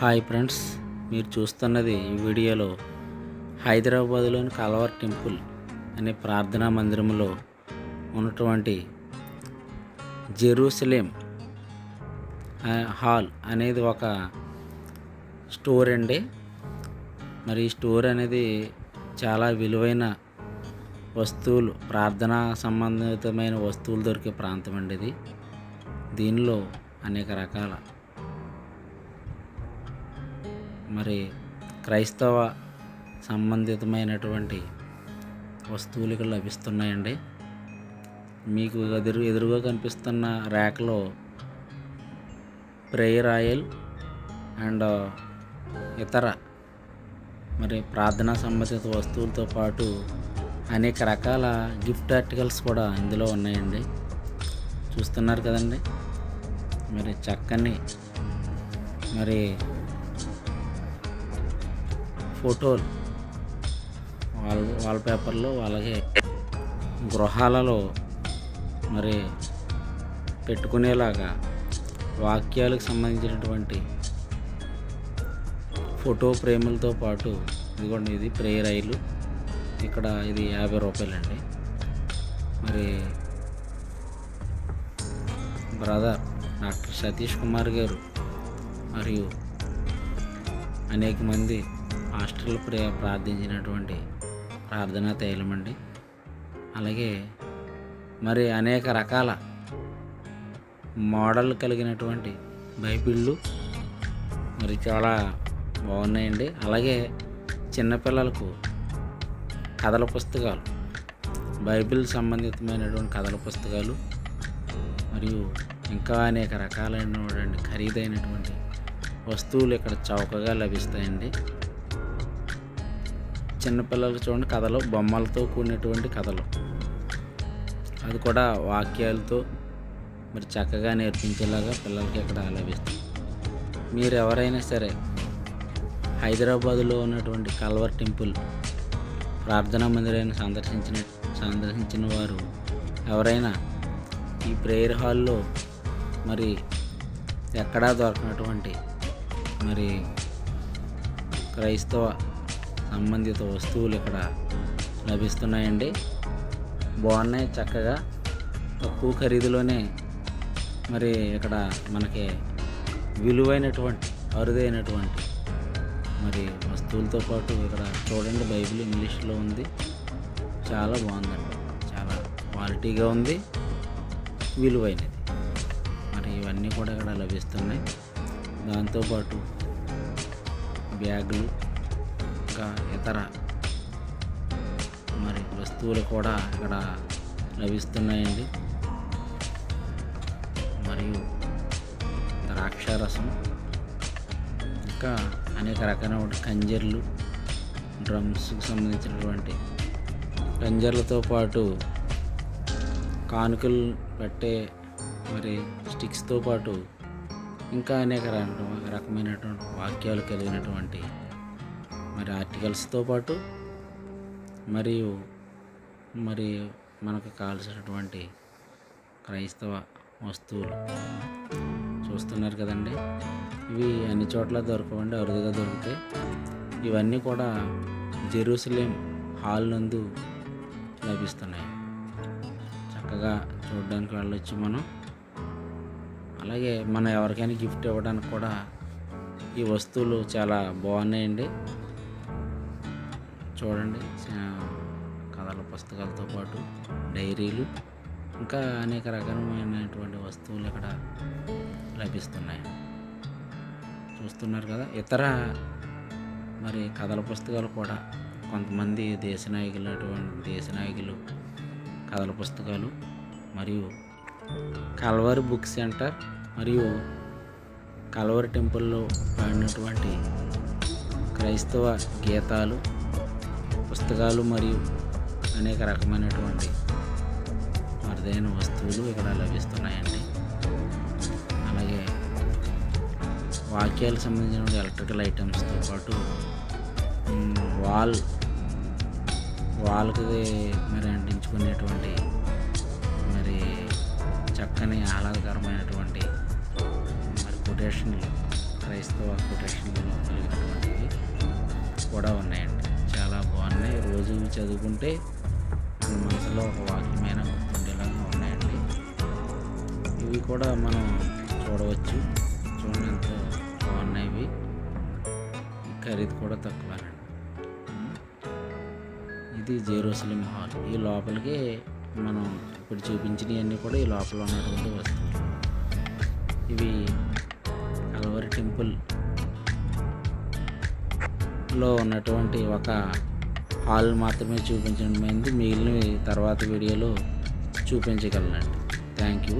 Hi friends మీరు చూస్తున్నది ఈ వీడియోలో హైదరాబాద్లోని కలవర్ టెంపుల్ అనే ప్రార్థనా మందిరంలో ఉన్నటువంటి జెరూసలేం హాల్ అనేది ఒక స్టోర్ అండి. మరి ఈ స్టోర్ అనేది చాలా విలువైన వస్తువులు ప్రార్థనా సంబంధితమైన వస్తువులు దొరికే ప్రాంతం అండి ఇది. దీనిలో అనేక రకాల మరి క్రైస్తవ సంబంధితమైనటువంటి వస్తువులు ఇక్కడ లభిస్తున్నాయండి. మీకు ఎదురు ఎదురుగా కనిపిస్తున్న ర్యాక్లో ప్రేయర్ ఆయిల్ అండ్ ఇతర మరి ప్రార్థనా సంబంధిత వస్తువులతో పాటు అనేక రకాల గిఫ్ట్ ఆర్టికల్స్ కూడా ఇందులో ఉన్నాయండి. చూస్తున్నారు కదండి. మరి చక్కని మరి ఫోటోలు. వాల్ వాల్పేపర్లు అలాగే గృహాలలో మరి పెట్టుకునేలాగా వాక్యాలకు సంబంధించినటువంటి ఫోటో ఫ్రేములతో పాటు ఇదిగోండి ఇది ప్రేయర్ రైలు. ఇక్కడ ఇది యాభై రూపాయలండి. మరి బ్రదర్ డాక్టర్ సతీష్ కుమార్ గారు మరియు అనేక మంది హాస్టల్ ప్రే ప్రార్థించినటువంటి ప్రార్థనా తైలం అండి అలాగే మరి అనేక రకాల మోడల్ కలిగినటువంటి బైబిళ్ళు మరి చాలా బాగున్నాయండి. అలాగే చిన్నపిల్లలకు కథల పుస్తకాలు బైబిల్ సంబంధితమైనటువంటి కథల పుస్తకాలు మరియు ఇంకా అనేక రకాలైనటువంటి ఖరీదైనటువంటి వస్తువులు ఇక్కడ చౌకగా లభిస్తాయండి. చిన్నపిల్లలకి చూడండి కథలు బొమ్మలతో కూడినటువంటి కథలు. అది కూడా వాక్యాలతో మరి చక్కగా నేర్పించేలాగా పిల్లలకి ఇక్కడ లభిస్తుంది మీరు ఎవరైనా సరే హైదరాబాదులో ఉన్నటువంటి కల్వర్ టెంపుల్ ప్రార్థనా మందిరాన్ని సందర్శించిన సందర్శించిన వారు ఎవరైనా ఈ ప్రేయర్ హాల్లో మరి ఎక్కడా దొరకనటువంటి మరి క్రైస్తవ సంబంధిత వస్తువులు ఇక్కడ లభిస్తున్నాయండి. బాగున్నాయి చక్కగా. తక్కువ ఖరీదులోనే మరి ఇక్కడ మనకి విలువైనటువంటి అరుదైనటువంటి మరి వస్తువులతో పాటు ఇక్కడ చూడండి బైబిల్ ఇంగ్లీష్లో ఉంది. చాలా బాగుందండి. చాలా క్వాలిటీగా ఉంది. విలువైనది. మరి ఇవన్నీ కూడా ఇక్కడ లభిస్తున్నాయి. దాంతోపాటు బ్యాగులు ఇంకా ఇతర మరి వస్తువులు కూడా ఇక్కడ లభిస్తున్నాయండి. మరియు ద్రాక్షారసం ఇంకా అనేక రకాలైన కంజర్లు డ్రమ్స్కి సంబంధించినటువంటి కంజర్లతో పాటు కానుకలు పెట్టే మరి స్టిక్స్తో పాటు ఇంకా అనేక రకమైనటువంటి వాక్యాలు కలిగినటువంటి మరి ఆర్టికల్స్తో పాటు మరియు మరి మనకు కావాల్సినటువంటి క్రైస్తవ వస్తువులు. చూస్తున్నారు కదండి. ఇవి అన్ని చోట్ల దొరకవండి అరుదుగా దొరుకుతాయి ఇవన్నీ కూడా జెరూసలేం హాల్ నందు లభిస్తున్నాయి. చక్కగా చూడడానికి వెళ్ళొచ్చు మనం. అలాగే మనం ఎవరికైనా గిఫ్ట్ ఇవ్వడానికి కూడా ఈ వస్తువులు చాలా బాగున్నాయండి. చూడండి. కథల పుస్తకాలతో పాటు డైరీలు ఇంకా అనేక రకమైనటువంటి వస్తువులు ఇక్కడ లభిస్తున్నాయి. చూస్తున్నారు కదా ఇతర మరి కథల పుస్తకాలు కూడా కొంతమంది దేశ నాయకులు అటువంటి దేశ నాయకులు కథల పుస్తకాలు మరియు కల్వర్ బుక్ సెంటర్ మరియు కల్వర్ టెంపుల్లో పాడినటువంటి క్రైస్తవ గీతాలు పుస్తకాలు మరియు అనేక రకమైనటువంటి అరుదైన వస్తువులు ఇక్కడ లభిస్తున్నాయండి. అలాగే వాక్యాలకు సంబంధించిన ఎలక్ట్రికల్ ఐటమ్స్తో పాటు వాల్ వాల్కి మరి అంటించుకునేటువంటి మరి చక్కని ఆహ్లాదకరమైనటువంటి మరి కొటేషన్లు క్రైస్తవ కొటేషన్లు కలిగినటువంటివి కూడా ఉన్నాయండి. చాలా బాగున్నాయి రోజు చదువుకుంటే మన మనసులో ఒక వాక్యమైన గుర్తుండేలాగా ఉన్నాయండి. ఇవి కూడా మనం చూడవచ్చు. చూడంత బాగున్నాయి ఇవి ఖరీదు కూడా తక్కువేనండి. ఇది జెరూసలేం హాల్. ఈ లోపలికి మనం ఇప్పుడు చూపించినవన్నీ కూడా ఈ లోపల ఉన్నటువంటి వస్తువులు. ఇవి కల్వరి టెంపుల్లో ఉన్నటువంటి ఒక హాల్ మాత్రమే చూపించడం అయింది మిగిలిన తర్వాత వీడియోలో చూపించగలనండి. Thank you.